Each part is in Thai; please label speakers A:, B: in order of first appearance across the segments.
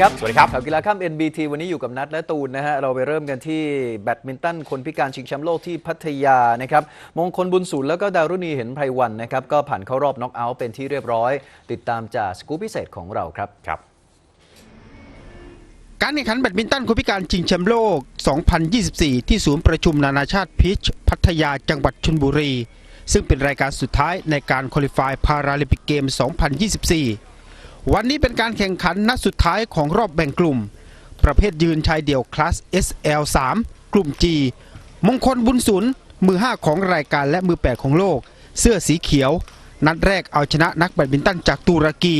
A: ครับ
B: สวัสดีครับ
A: ข่าวกีฬาข้าม NBT วันนี้อยู่กับนัทและตูนนะฮะ เราไปเริ่มกันที่แบดมินตันคนพิการชิงแชมป์โลกที่พัทยานะครับ มงคลบุญสูนแล้วก็ดารุณีเห็นไพรวันนะครับ ก็ผ่านเข้ารอบน็อกเอาท์เป็นที่เรียบร้อย ติดตามจากสกู๊ปพิเศษของเราครับ
B: ครับ
C: การแข่งขันแบดมินตันคนพิการชิงแชมป์โลก 2024 ที่ศูนย์ประชุมนานาชาติพีชพัทยาจังหวัดชลบุรี ซึ่งเป็นรายการสุดท้ายในการคุริฟายพาราลิมปิกเกม 2024 วันนี้เป็นการแข่งขันนัดสุดท้ายของรอบแบ่งกลุ่ม ประเภทยืนชายเดี่ยวคลาส SL3 กลุ่ม G มงคลบุญสุนมือ 5 ของรายการและมือ 8 ของโลก เสื้อสีเขียว นัดแรกเอาชนะนักแบดมินตันจากตุรกี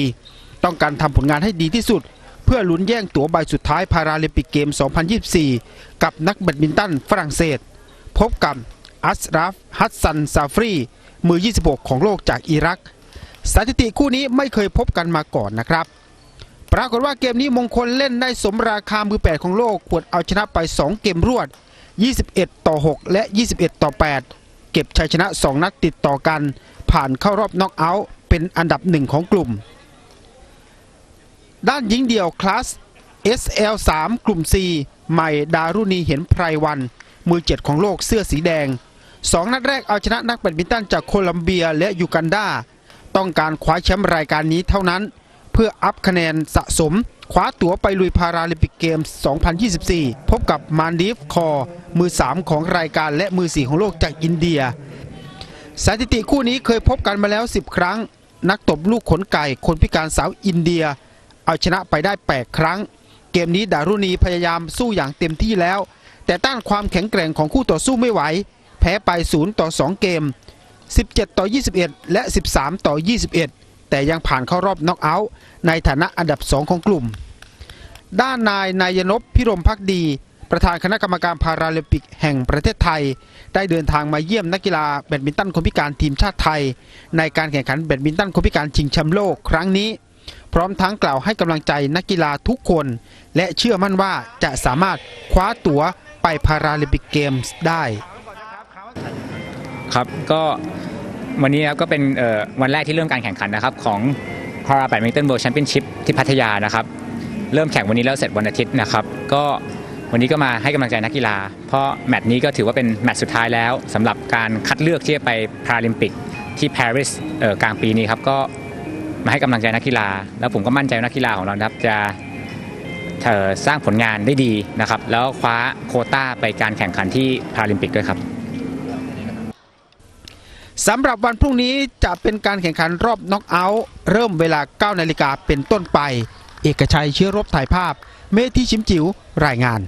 C: ต้องการทำผลงานให้ดีที่สุด เพื่อลุ้นแย่งตั๋วใบสุดท้ายพาราลิมปิกเกม 2024 กับนักแบดมินตันฝรั่งเศส พบกับอัสราฟฮัสซันซาฟรีมือ 26 ของโลกจากอิรัก สถิติคู่นี้ไม่เคยพบกันมาก่อนนะครับ ปรากฏว่าเกมนี้มงคลเล่นได้สมราคามือ 8 ของโลกขวดเอาชนะไป 2 เกมรวด 21 ต่อ 6 และ 21 ต่อ 8 เก็บชัยชนะ 2 นัดติดต่อกัน ผ่านเข้ารอบน็อกเอาท์เป็นอันดับหนึ่งของกลุ่ม ด้านหญิงเดี่ยวคลาส SL3 กลุ่ม C ใหม่ดารุณีเห็นไพรวัน มือ 7 ของโลกเสื้อสีแดง 2 นัดแรกเอาชนะนักแบดมินตันจากโคลัมเบียและยูกันดา ต้องการคว้าแชมป์รายการนี้เท่านั้น เพื่ออัพคะแนนสะสม คว้าตั๋วไปลุยพาราลิมปิกเกม 2024 พบกับมานดีฟคอ มือ 3 ของรายการและมือ 4 ของโลกจากอินเดีย สถิติคู่นี้เคยพบกันมาแล้ว 10 ครั้ง นักตบลูกขนไก่คนพิการสาวอินเดีย เอาชนะไปได้ 8 ครั้ง เกมนี้ดารุณีพยายามสู้อย่างเต็มที่แล้ว แต่ต้านความแข็งแกร่งของคู่ต่อสู้ไม่ไหว แพ้ไป 0 ต่อ 2 เกม 17 ต่อ 21 และ 13 ต่อ 21 แต่ยังผ่านเข้ารอบน็อกเอาท์ในฐานะอันดับ 2 ของกลุ่ม ด้านนายนายนพพิรมพักดี ประธานคณะกรรมการพาราลิมปิกแห่งประเทศไทย ได้เดินทางมาเยี่ยมนักกีฬาแบดมินตันคนพิการทีมชาติไทย ในการแข่งขันแบดมินตันคนพิการชิงแชมป์โลกครั้งนี้ พร้อมทั้งกล่าวให้กำลังใจนักกีฬาทุกคน และเชื่อมั่นว่าจะสามารถคว้าตั๋วไปพาราลิมปิกเกมส์ได้
D: ครับก็วันนี้ครับก็เป็นวันแรกที่เริ่มการแข่งขันนะครับ ของ Para Badminton World Championship ที่พัทยานะครับ เริ่มแข่งวันนี้แล้วเสร็จวันอาทิตย์นะครับ ก็วันนี้ก็มาให้กำลังใจนักกีฬา เพราะแมตช์นี้ก็ถือว่าเป็นแมตช์สุดท้ายแล้วสำหรับการคัดเลือกที่จะไปพาราลิมปิกที่ปารีสกลางปีนี้ครับก็มาให้กำลังใจนักกีฬา แล้วผมก็มั่นใจนักกีฬาของเราครับจะสร้างผลงานได้ดีนะครับ แล้วคว้าโคต้าไปการแข่งขันที่พาราลิมปิกด้วยครับ
C: สำหรับวันพรุ่งนี้จะเป็นการแข่งขันรอบน็อกเอาท์เริ่มเวลา 9 นาฬิกาเป็นต้นไป เอกชัยเชื้อรบถ่ายภาพ เมธีชิมจิ๋วรายงาน